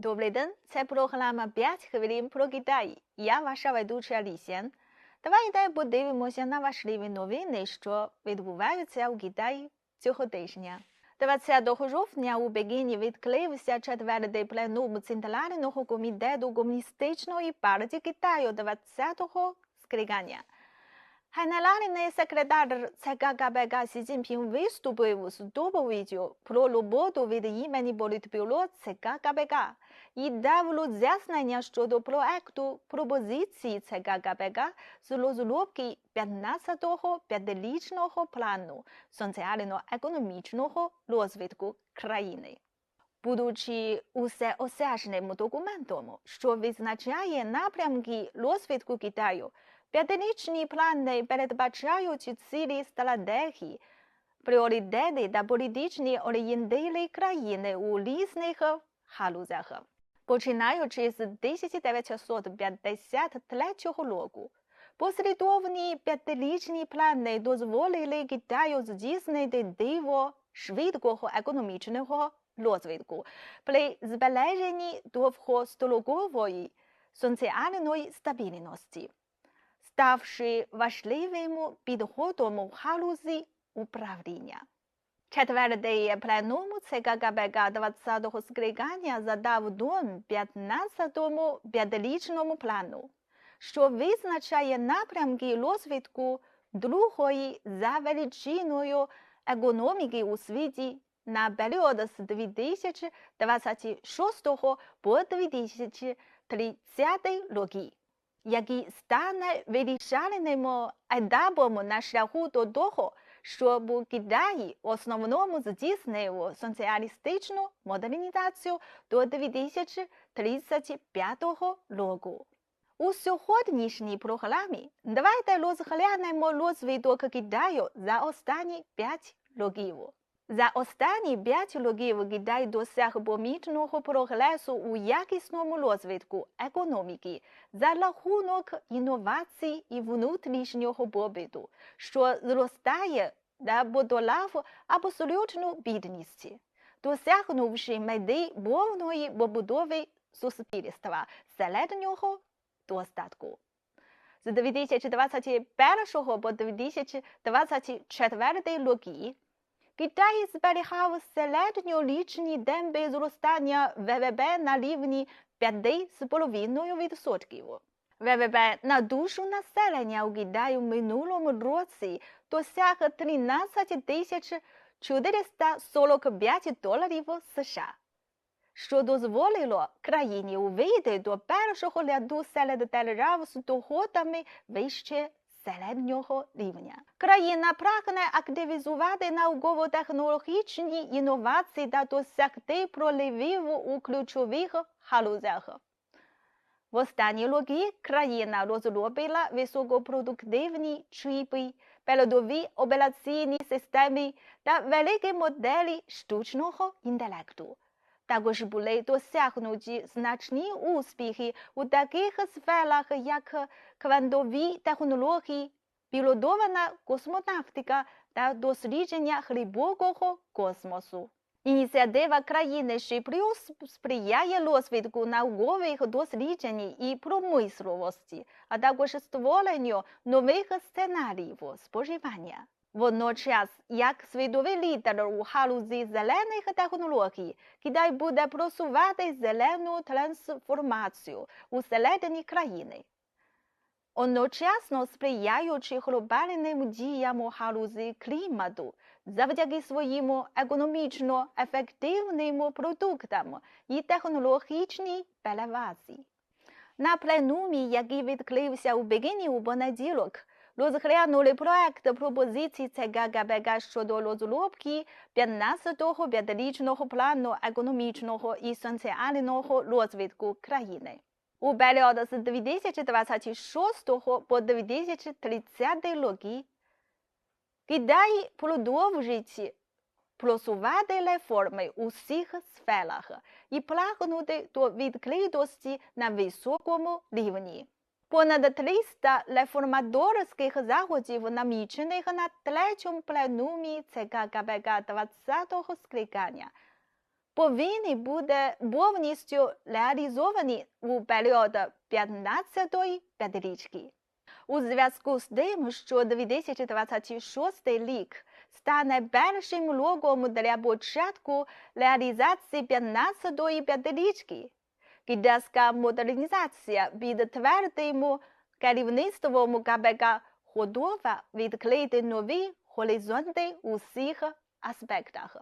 Добрий день, це програма 5 хвилин про Китай. Я ваша ведуча Лісян. Давайте подивимося на важливі новини, що відбуваються у Китаї цього тижня. 20 жовтня у Пекіні відкрився четвертий пленум Центрального комітету Комуністичної партії Китаю 20-го скликання. Генеральний секретар ЦК КПК Сі Цзіньпін виступив з доповіддю про роботу від імені політбюро ЦК і дав роз'яснення щодо проекту пропозиції ЦККПК з розробки 15-го п'ятирічного плану соціально-економічного розвитку країни. Будучи усеосяжним документом, що визначає напрямки розвитку Китаю, П'ятирічні плани передбачають цілі стратегії, пріоритети та політичні орієнтири країни у різних галузях. Починаючи з 1953 року, послідовні п'ятирічні плани дозволили Китаю здійснити диво швидкого економічного розвитку при збереженні довгострокової соціальної стабільності ставши важливим підходом галузі управління. Четвертий пленум ЦК 20-го скликання задав дон 15-му п'ятирічному плану, що визначає напрямки розвитку другої за величиною економіки у світі на період з 2026 по 2030 роки який стане вирішальним етапом на шляху до того, щоб Китай в основному здійснив соціалістичну модернізацію до 2035 року. У сьогоднішній програмі давайте розглянемо розвиток Китаю за останні 5 років. За останні 5 років Китай досяг помічного прогресу у якісному розвитку економіки за рахунок інновацій і внутрішнього побиту, що зростає та подолав абсолютну бідність, досягнувши мети повної побудови суспільства середнього достатку. З 2021 по 2024 роки Китай зберігав середньорічні темпи зростання ВВП на рівні 5,5%. ВВП на душу населення у Китаю минулому році досяг 13 тисяч 445 доларів США, що дозволило країні вийти до першого ряду серед держав з доходами вище середнього рівня. Країна прагне активізувати науково-технологічні інновації та досягти проливів у ключових галузях. В останні роки країна розробила високопродуктивні чіпи, передові операційні системи та великі моделі штучного інтелекту. Також були досягнуті значні успіхи у таких сферах, як квантові технології, пілотована космонавтика та дослідження глибокого космосу. Ініціатива країни Шипріус сприяє розвитку наукових досліджень і промисловості, а також створенню нових сценаріїв споживання. Водночас, як світовий лідер у галузі зелених технологій, Китай буде просувати зелену трансформацію у середині країни. Одночасно сприяючи глобальним діям галузі клімату, завдяки своїм економічно ефективним продуктам і технологічній перевазі. На пленумі, який відкрився у Пекіні у понеділок, проект пропозицій ЦК КПК щодо розробки 15-го п'ятирічного плану економічного і соціального розвитку країни. У період з 2026 по 2030 роки Китай продовжить просувати реформи у всіх сферах і прагнути до відкритості на високому рівні. Понад 300 реформаторських заходів намічених на третьому пленумі ЦК КПК 20-го скликання повинні бути повністю реалізовані у період 15-ї п'ятирічки. У зв'язку з тим, що 2026 рік стане першим роком для початку реалізації 15-ї п'ятирічки, китайська модернізація під твердим керівництвом КБК готова відкрити нові горизонти у всіх аспектах.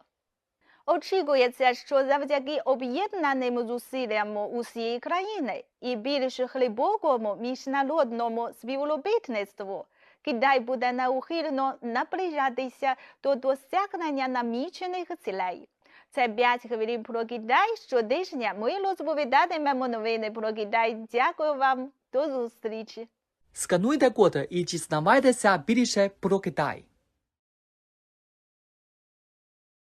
Очікується, що завдяки об'єднаним зусиллям усієї країни і більш глибокому міжнародному співробітництву Китай буде неухильно наближатися до досягнення намічених цілей. Це 5 хвилин про Китай щотижня. Ми розповідатимемо новини про Китай. Дякую вам. До зустрічі. Скануйте код і дізнавайтеся більше про Китай.